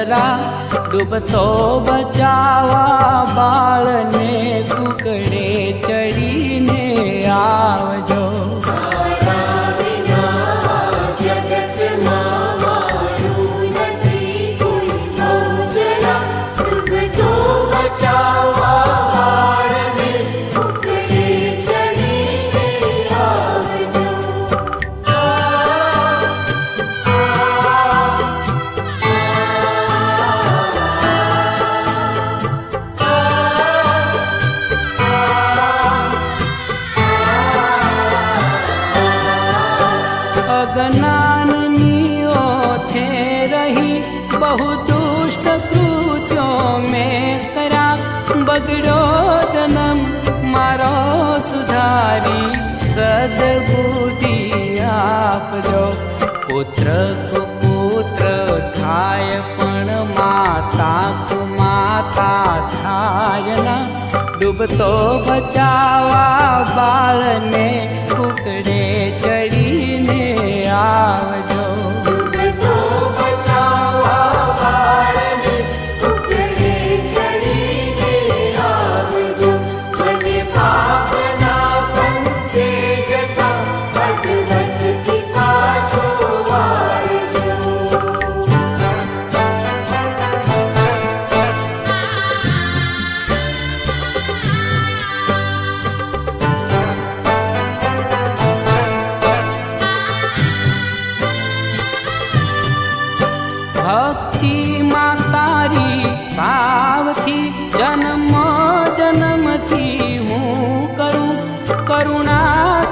જરા ડૂબતો બચાવા બા સદબુદ્ધિ આપજો. પુત્ર પુત્ર થાય પણ માતા કુ માતા થાય ના. ડૂબતો બચાવા બાળને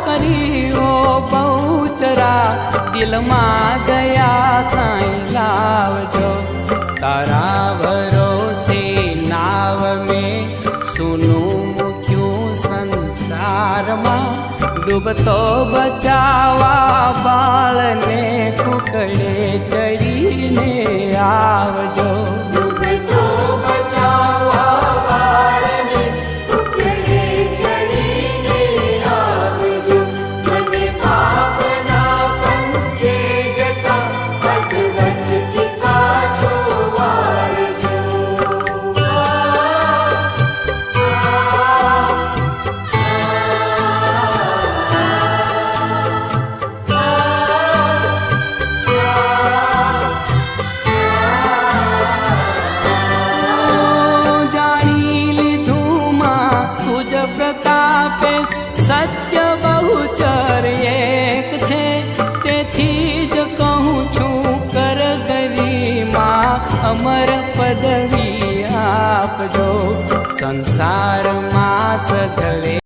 કરીઓ બહુચરા દિલમાં ગયા કાંઈ લાવજો. તારા ભરોસે નાવ મેં સુનું ક્યું સંસારમાં. ડૂબતો બચાવા બાળને કુકડે ચડીને આવજો. संसार मासे